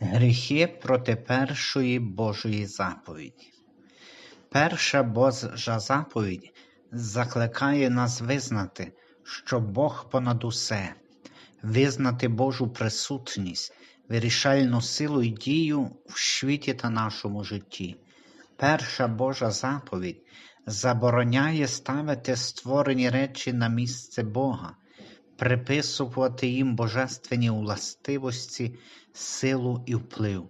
Гріхи проти першої Божої заповіді. Перша Божа заповідь закликає нас визнати, що Бог понад усе, визнати Божу присутність, вирішальну силу і дію в світі та нашому житті. Перша Божа заповідь забороняє ставити створені речі на місце Бога, приписувати їм божественні властивості, силу і вплив.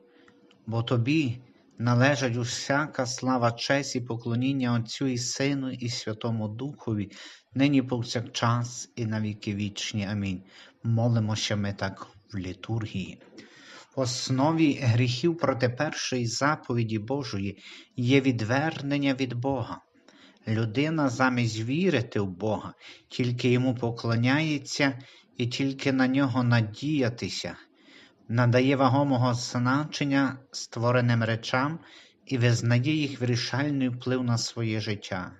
Бо тобі належать усяка слава, честь і поклоніння Отцю і Сину, і Святому Духові, нині повсякчас і на віки вічні. Амінь. Молимося ми так в літургії. В основі гріхів проти першої заповіді Божої є відвернення від Бога. Людина замість вірити в Бога, тільки йому поклоняється і тільки на нього надіятися, надає вагомого значення створеним речам і визнає їх вирішальний вплив на своє життя.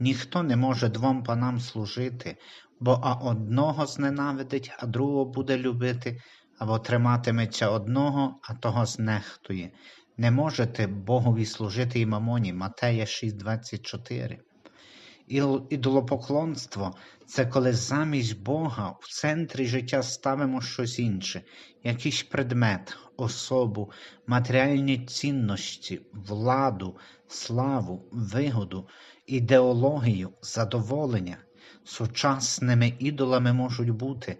Ніхто не може двом панам служити, бо а одного зненавидить, а другого буде любити, або триматиметься одного, а того знехтує. Не можете Богові служити і мамоні, Матея 6,24. Ідолопоклонство це коли замість Бога в центрі життя ставимо щось інше, якийсь предмет, особу, матеріальні цінності, владу, славу, вигоду, ідеологію, задоволення. Сучасними ідолами можуть бути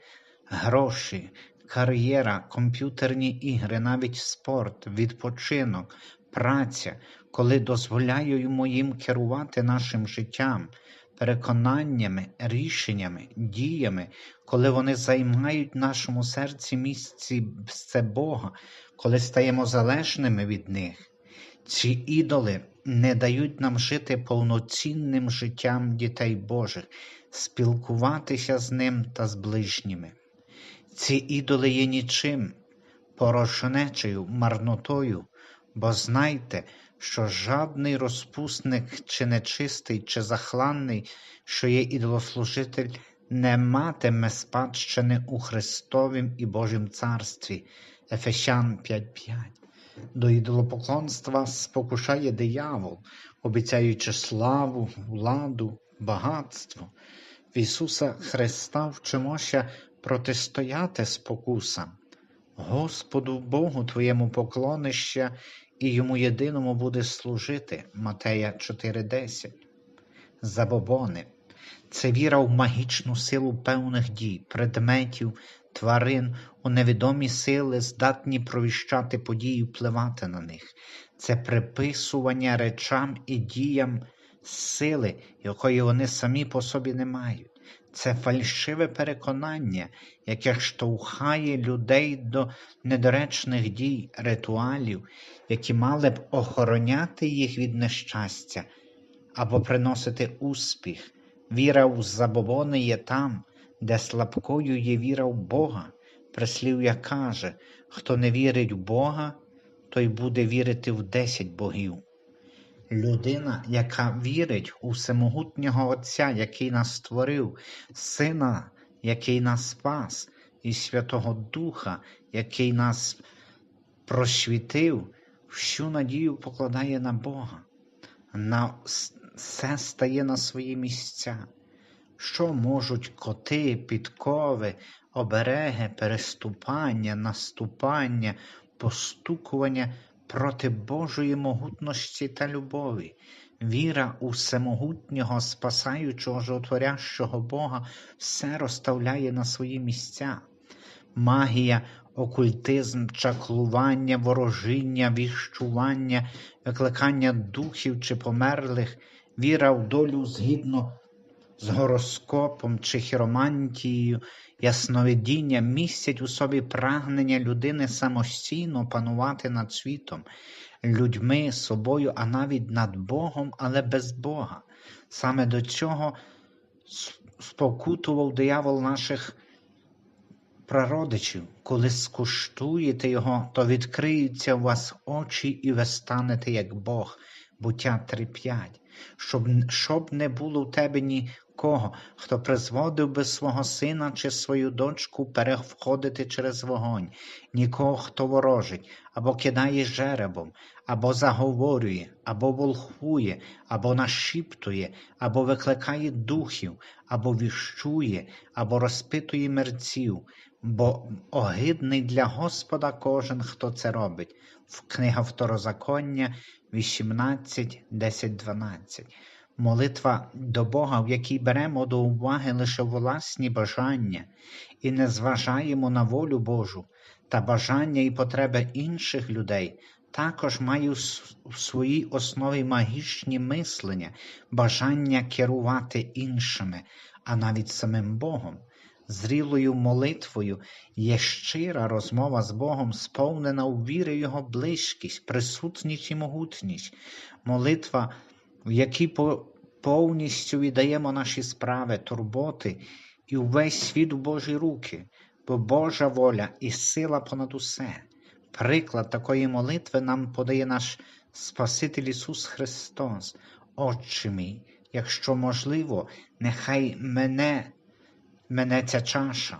гроші, кар'єра, комп'ютерні ігри, навіть спорт, відпочинок, праця, коли дозволяємо їм керувати нашим життям, переконаннями, рішеннями, діями, коли вони займають в нашому серці місце Бога, коли стаємо залежними від них. Ці ідоли не дають нам жити повноцінним життям дітей Божих, спілкуватися з ним та з ближніми. Ці ідоли є нічим, порожнечею, марнотою, бо знайте, що жадний розпусник, чи нечистий, чи захланний, що є ідолослужитель, не матиме спадщини у Христовім і Божім царстві. Ефесян 5.5 До ідолопоклонства спокушає диявол, обіцяючи славу, владу, багатство. В Ісуса Христа вчимося протистояти спокусам. Господу Богу Твоєму поклонища і йому єдиному буде служити. Матея 4:10. Забобони. Це віра в магічну силу певних дій, предметів, тварин, у невідомі сили, здатні провіщати події, впливати на них. Це приписування речам і діям сили, якої вони самі по собі не мають. Це фальшиве переконання, яке штовхає людей до недоречних дій, ритуалів, які мали б охороняти їх від нещастя або приносити успіх. Віра в забобони є там, де слабкою є віра в Бога. Прислів'я каже, хто не вірить в Бога, той буде вірити в десять богів. Людина, яка вірить у всемогутнього Отця, який нас створив, Сина, який нас спас, і Святого Духа, який нас просвітив, всю надію покладає на Бога, на все стає на свої місця. Що можуть коти, підкови, обереги, переступання, наступання, постукування проти Божої могутності та любові, віра у всемогутнього, спасаючого животворящого Бога все розставляє на свої місця. Магія, окультизм, чаклування, ворожіння, віщування, викликання духів чи померлих, віра в долю згідно з гороскопом чи хіромантією, ясновидіння містять у собі прагнення людини самостійно панувати над світом, людьми, собою, а навіть над Богом, але без Бога. Саме до цього спокутував диявол наших прародичів. Коли скуштуєте його, то відкриються у вас очі, і ви станете як Бог. Буття 3.5. щоб, щоб не було в тебе нікого, хто призводив би свого сина чи свою дочку переходити через вогонь, нікого, хто ворожить, або кидає жеребом, або заговорює, або волхує, або нашіптує, або викликає духів, або віщує, або розпитує мерців, бо огидний для Господа кожен, хто це робить. В книга Второзаконня 18, 10, 12. Молитва до Бога, в якій беремо до уваги лише власні бажання і не зважаємо на волю Божу та бажання і потреби інших людей, також має в своїй основі магічні мислення, бажання керувати іншими, а навіть самим Богом. Зрілою молитвою є щира розмова з Богом, сповнена у віри Його близькість, присутність і могутність. Молитва, в якій повністю віддаємо наші справи, турботи і увесь світ у Божі руки, бо Божа воля і сила понад усе. Приклад такої молитви нам подає наш Спаситель Ісус Христос. Отче мій, якщо можливо, нехай мене, мене ця чаша,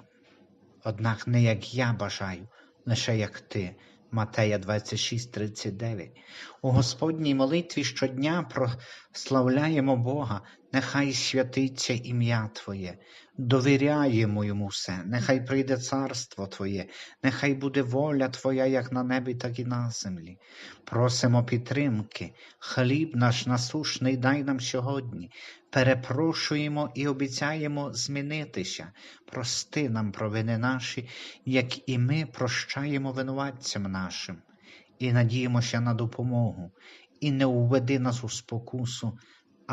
однак не як я бажаю, лише як ти. Матея 26:39. У Господній молитві щодня прославляємо Бога, нехай святиться ім'я Твоє, довіряємо йому все, нехай прийде царство Твоє, нехай буде воля Твоя як на небі, так і на землі. Просимо підтримки, хліб наш насушний дай нам сьогодні. Перепрошуємо і обіцяємо змінитися. Прости нам провини наші, як і ми прощаємо винуватцям нашим, і надіємося на допомогу, і не уведи нас у спокусу,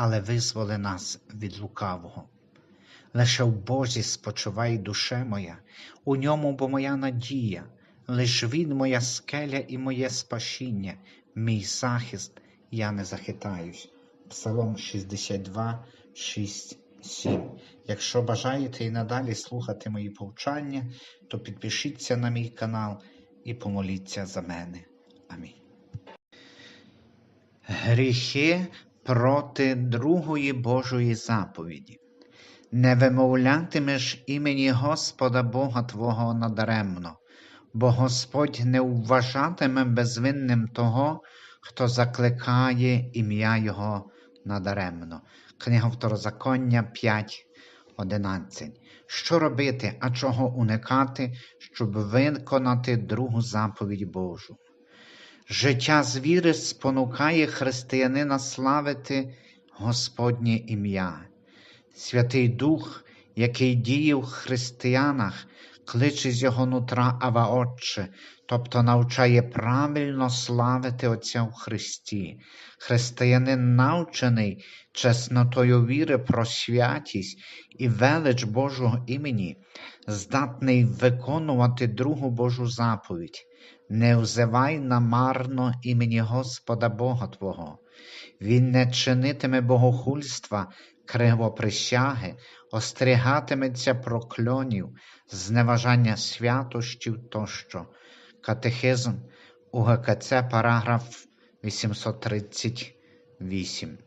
але визволи нас від лукавого. Лише в Бозі спочивай душе моя, у ньому бо моя надія, лиш він моя скеля і моє спасіння, мій захист, я не захитаюсь. Псалом 62, 6, 7. Якщо бажаєте і надалі слухати мої повчання, то підпишіться на мій канал і помоліться за мене. Амінь. Гріхи проти другої Божої заповіді. Не вимовлятимеш імені Господа Бога Твого надаремно, бо Господь не вважатиме безвинним того, хто закликає ім'я Його надаремно. Книга Второзаконня 5, 11. Що робити, а чого уникати, щоб виконати другу заповідь Божу? Життя з віри спонукає християнина славити Господнє ім'я. Святий Дух, який діє в християнах, кличе з його нутра Ава Отче, тобто навчає правильно славити Отця в Христі. Християнин навчений чеснотою віри про святість і велич Божого імені, здатний виконувати другу Божу заповідь. Не взивай намарно імені Господа Бога Твого. Він не чинитиме богохульства, кривоприсяги, остерігатиметься прокльонів, зневажання святощів тощо. Катехизм УГКЦ, параграф 838.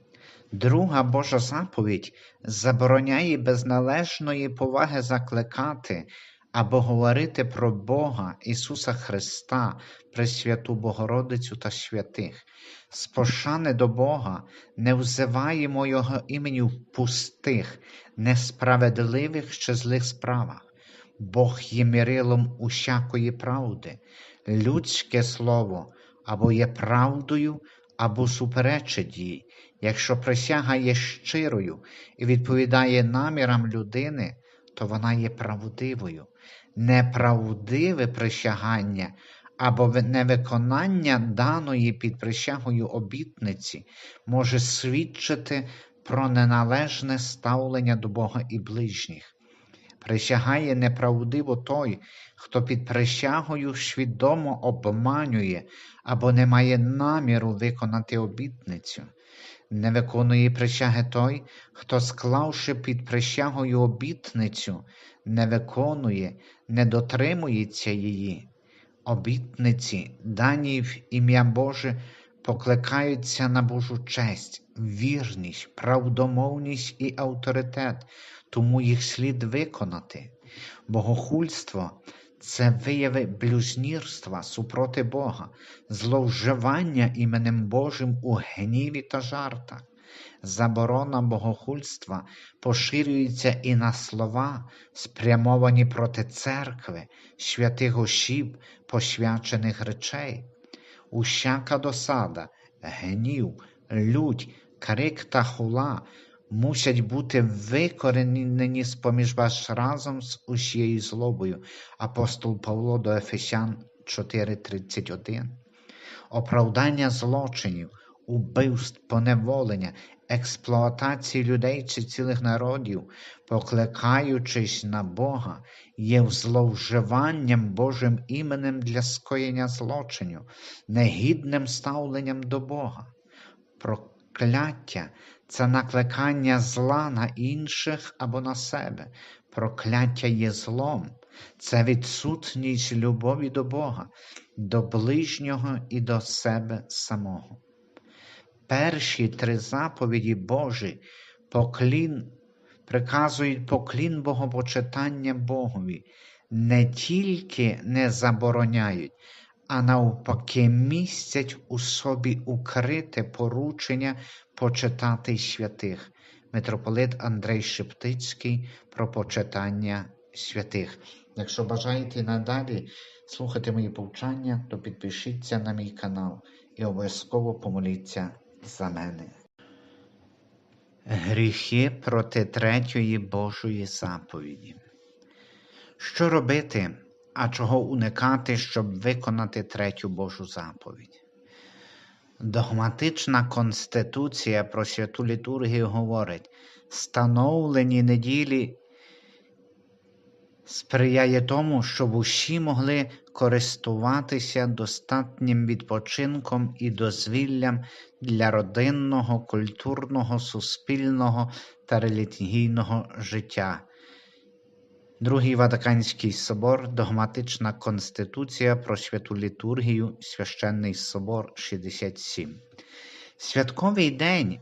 Друга Божа заповідь забороняє без належної поваги закликати або говорити про Бога Ісуса Христа, Пресвяту Богородицю та святих. З пошани до Бога не взиваємо Його імені в пустих, несправедливих чи злих справах. Бог є мірилом усякої правди. Людське слово або є правдою, або суперечить їй. Якщо присяга є щирою і відповідає намірам людини, то вона є правдивою. Неправдиве присягання або невиконання даної під присягою обітниці може свідчити про неналежне ставлення до Бога і ближніх. Присягає неправдиво той, хто під присягою свідомо обманює або не має наміру виконати обітницю. Не виконує присяги той, хто, склавши під присягою обітницю, не виконує, не дотримується її. Обітниці, дані в ім'я Боже, покликаються на Божу честь, вірність, правдомовність і авторитет, тому їх слід виконати. Богохульство це вияви блюзнірства супроти Бога, зловживання іменем Божим у гніві та жартах. Заборона богохульства поширюється і на слова, спрямовані проти церкви, святих осіб, посвячених речей. Усяка досада, гнів, лють, крик та хула мусять бути викоренені з поміж вас разом з усією злобою. Апостол Павло до Ефесян 4:31. Оправдання злочинів, убивств, поневолення, експлуатації людей чи цілих народів, покликаючись на Бога, є зловживанням Божим іменем для скоєння злочинів, негідним ставленням до Бога. Прокляття це накликання зла на інших або на себе. Прокляття є злом, це відсутність любові до Бога, до ближнього і до себе самого. Перші три заповіді Божі поклін, приказують поклін богопочитання Богові, не тільки не забороняють, а навпаки містять у собі укрите поручення почитати святих. Митрополит Андрей Шептицький про почитання святих. Якщо бажаєте надалі слухати мої повчання, то підпишіться на мій канал і обов'язково помоліться за мене. Гріхи проти третьої Божої заповіді. Що робити, а чого уникати, щоб виконати третю Божу заповідь? Догматична Конституція про святу літургію говорить, становлені неділі сприяє тому, щоб усі могли користуватися достатнім відпочинком і дозвіллям для родинного, культурного, суспільного та релігійного життя. Другий Ватиканський собор, Догматична Конституція про святу літургію, Священний собор 67. Святковий день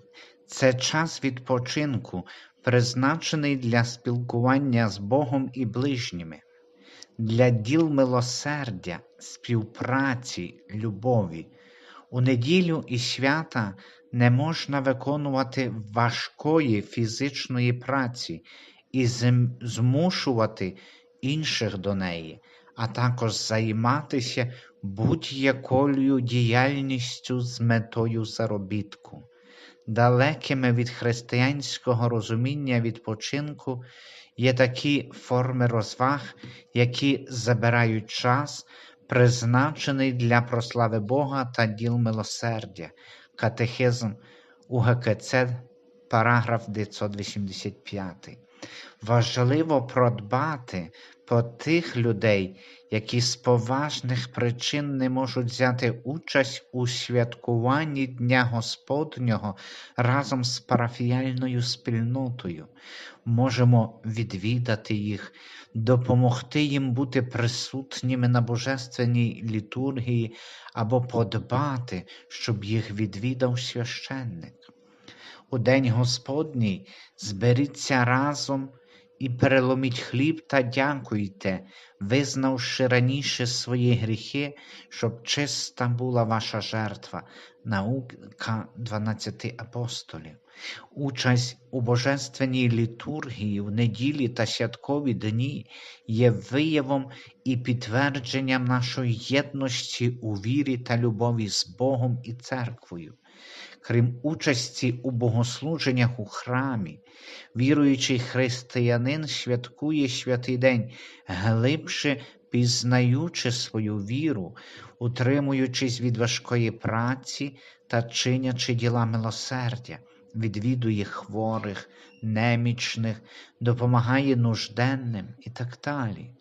це час відпочинку, призначений для спілкування з Богом і ближніми, для діл милосердя, співпраці, любові. У неділю і свята не можна виконувати важкої фізичної праці і змушувати інших до неї, а також займатися будь-якою діяльністю з метою заробітку. Далекими від християнського розуміння відпочинку є такі форми розваг, які забирають час, призначений для прослави Бога та діл милосердя, катехизм УГКЦ, параграф 985. Важливо продбати про тих людей, які з поважних причин не можуть взяти участь у святкуванні Дня Господнього разом з парафіяльною спільнотою. Можемо відвідати їх, допомогти їм бути присутніми на божественній літургії або подбати, щоб їх відвідав священник. У День Господній зберіться разом і переломіть хліб та дякуйте, визнавши раніше свої гріхи, щоб чиста була ваша жертва, наука 12 апостолів. Участь у божественній літургії в неділі та святкові дні є виявом і підтвердженням нашої єдності у вірі та любові з Богом і церквою крім участі у богослуженнях у храмі, віруючий християнин святкує святий день, глибше пізнаючи свою віру, утримуючись від важкої праці та чинячи діла милосердя, відвідує хворих, немічних, допомагає нужденним і так далі.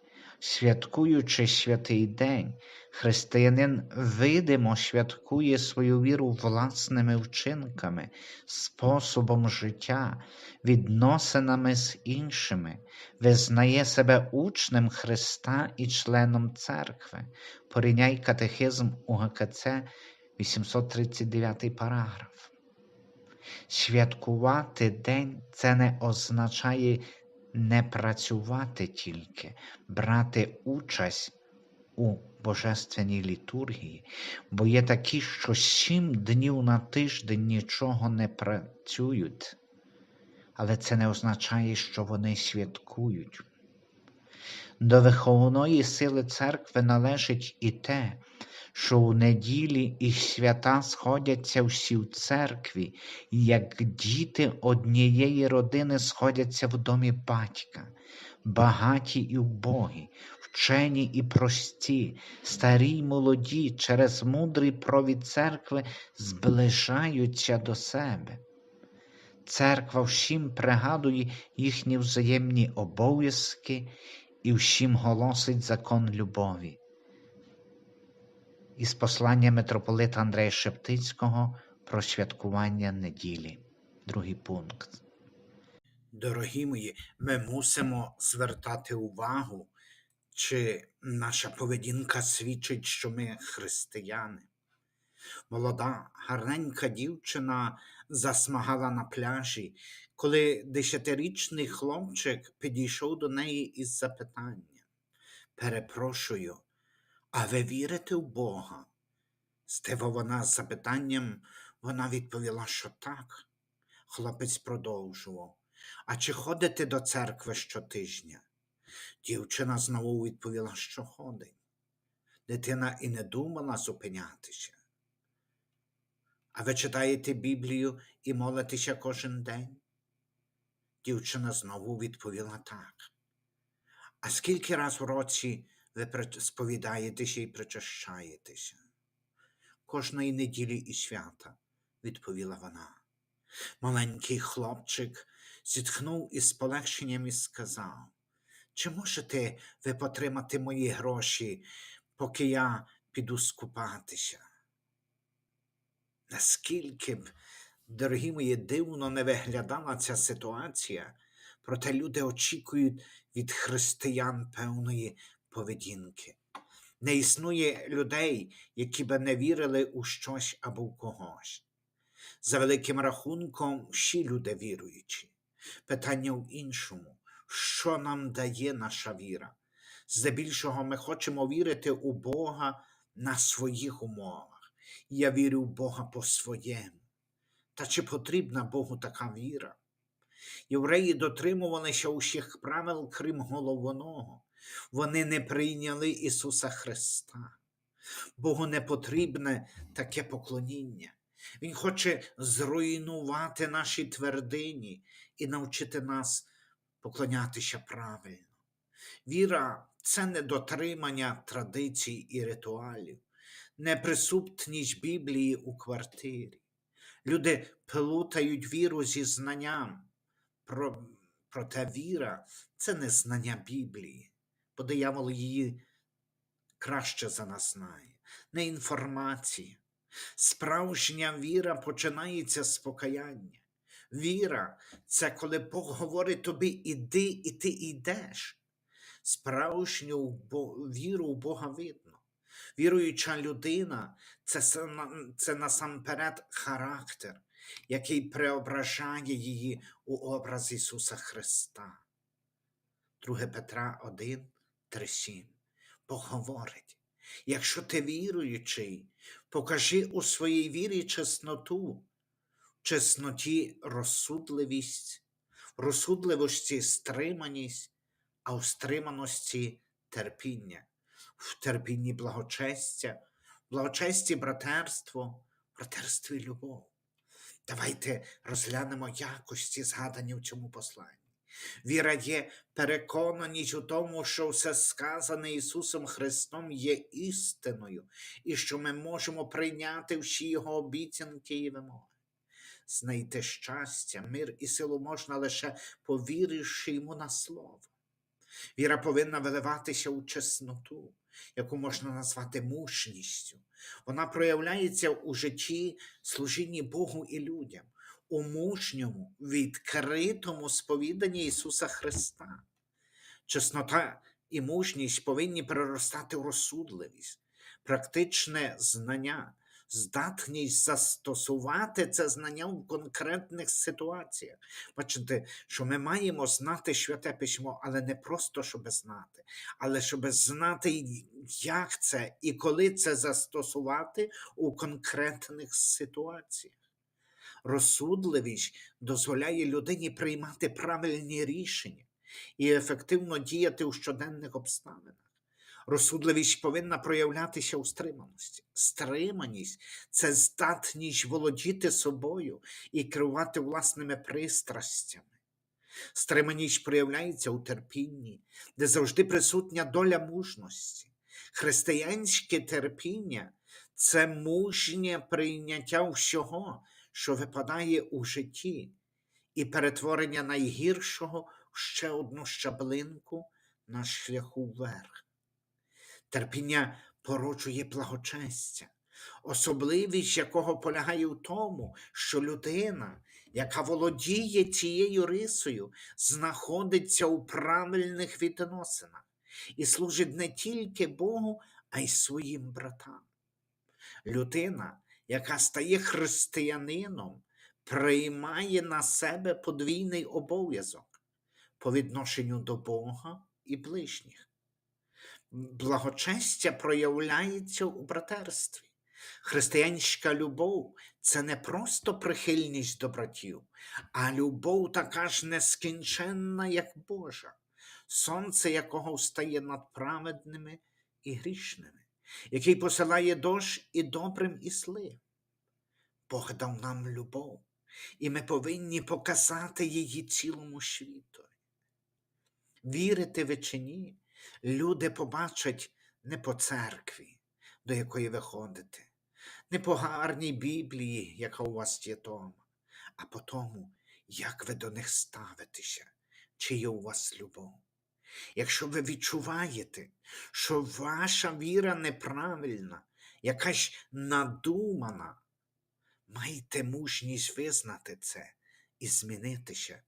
Святкуючи святий день, християнин видимо святкує свою віру власними вчинками, способом життя, відносинами з іншими, визнає себе учнем Христа і членом церкви, порівняй катехизм УГКЦ 839 параграф. Святкувати день це не означає не працювати тільки, брати участь у божественній літургії, бо є такі, що сім днів на тиждень нічого не працюють, але це не означає, що вони святкують. До виховної сили церкви належить і те, що у неділі і свята сходяться всі в церкві, як діти однієї родини сходяться в домі батька, багаті і вбогі, вчені і прості, старі й молоді, через мудрий провід церкви зближаються до себе. Церква всім пригадує їхні взаємні обов'язки і всім голосить закон любові. Із послання митрополита Андрея Шептицького про святкування неділі. Другий пункт. Дорогі мої, ми мусимо звертати увагу, чи наша поведінка свідчить, що ми християни. Молода, гарненька дівчина засмагала на пляжі, коли десятирічний хлопчик підійшов до неї із запитанням: Перепрошую, а ви вірите в Бога? Здивована запитанням, вона відповіла, що так. Хлопець продовжував. А чи ходите до церкви щотижня? Дівчина знову відповіла, що ходить. Дитина і не думала зупинятися. А ви читаєте Біблію і молитеся кожен день? Дівчина знову відповіла так. А скільки раз в році ви сповідаєтеся і причащаєтеся? Кожної неділі і свята, відповіла вона. Маленький хлопчик зітхнув із полегшенням і сказав: Чи можете ви потримати мої гроші, поки я піду скупатися? Наскільки б, дорогі мої, дивно не виглядала ця ситуація, проте люди очікують від християн певної поведінки. Не існує людей, які би не вірили у щось або в когось. За великим рахунком, всі люди віруючі. Питання в іншому, що нам дає наша віра? Здебільшого ми хочемо вірити у Бога на своїх умовах. Я вірю в Бога по-своєму. Та чи потрібна Богу така віра? Євреї дотримувалися усіх правил, крім головного. Вони не прийняли Ісуса Христа. Богу не потрібне таке поклоніння. Він хоче зруйнувати наші твердині і навчити нас поклонятися правильно. Віра це не дотримання традицій і ритуалів, не присутність Біблії у квартирі. Люди плутають віру зі знанням. Проте віра це не знання Біблії, бо диявол її краще за нас знає, не інформація. Справжня віра починається з покаяння. Віра це коли Бог говорить тобі іди, і ти йдеш. Справжню віру у Бога видно. Віруюча людина це, це насамперед характер, який преображає її у образ Ісуса Христа. 2 Петра 1, 3, 7. Бог говорить, якщо ти віруючий, покажи у своїй вірі чесноту, в чесноті розсудливість, в розсудливості стриманість, а в стриманості терпіння, в терпінні благочестя, в благочесті братерство, в братерстві любов. Давайте розглянемо якості, згадані в цьому посланні. Віра є переконаність у тому, що все сказане Ісусом Христом є істиною, і що ми можемо прийняти всі Його обіцянки і вимоги. Знайти щастя, мир і силу можна лише повіривши йому на слово. Віра повинна виливатися у чесноту, яку можна назвати мужністю. Вона проявляється у житті служінні Богу і людям, у мужньому, відкритому сповіданні Ісуса Христа. Чеснота і мужність повинні переростати в розсудливість, практичне знання, здатність застосувати це знання в конкретних ситуаціях. Бачите, що ми маємо знати святе письмо, але не просто щоб знати, але щоб знати, як це і коли це застосувати у конкретних ситуаціях. Розсудливість дозволяє людині приймати правильні рішення і ефективно діяти у щоденних обставинах. Розсудливість повинна проявлятися у стриманості. Стриманість це здатність володіти собою і керувати власними пристрастями. Стриманість проявляється у терпінні, де завжди присутня доля мужності. Християнське терпіння це мужнє прийняття всього, що випадає у житті, і перетворення найгіршого в ще одну щаблинку на шляху вверх. Терпіння породжує благочестя, особливість якого полягає в тому, що людина, яка володіє цією рисою, знаходиться у правильних відносинах і служить не тільки Богу, а й своїм братам. Людина, яка стає християнином, приймає на себе подвійний обов'язок по відношенню до Бога і ближніх. Благочестя проявляється у братерстві. Християнська любов це не просто прихильність до братів, а любов така ж нескінченна, як Божа, сонце якого встає над праведними і грішними, який посилає дощ і добрим, і злим. Бог дав нам любов, і ми повинні показати її цілому світу. Вірите ви чи ні, люди побачать не по церкві, до якої ви ходите, не по гарній Біблії, яка у вас є дома, а по тому, як ви до них ставитеся, чи є у вас любов. Якщо ви відчуваєте, що ваша віра неправильна, якась надумана, майте мужність визнати це і змінитися,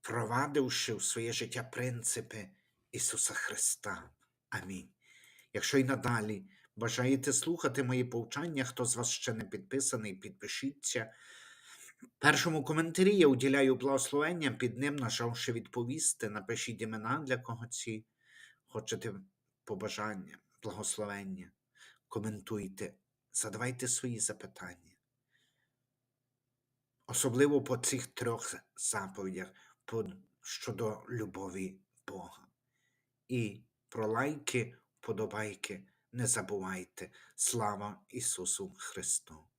провадивши в своє життя принципи Ісуса Христа. Амінь. Якщо й надалі бажаєте слухати мої повчання, хто з вас ще не підписаний, підпишіться. Першому коментарі я уділяю благословення, під ним, нажавши відповісти, напишіть імена, для кого ці хочете побажання, благословення. Коментуйте, задавайте свої запитання. Особливо по цих трьох заповідях щодо любові Бога. І про лайки, вподобайки не забувайте. Слава Ісусу Христу!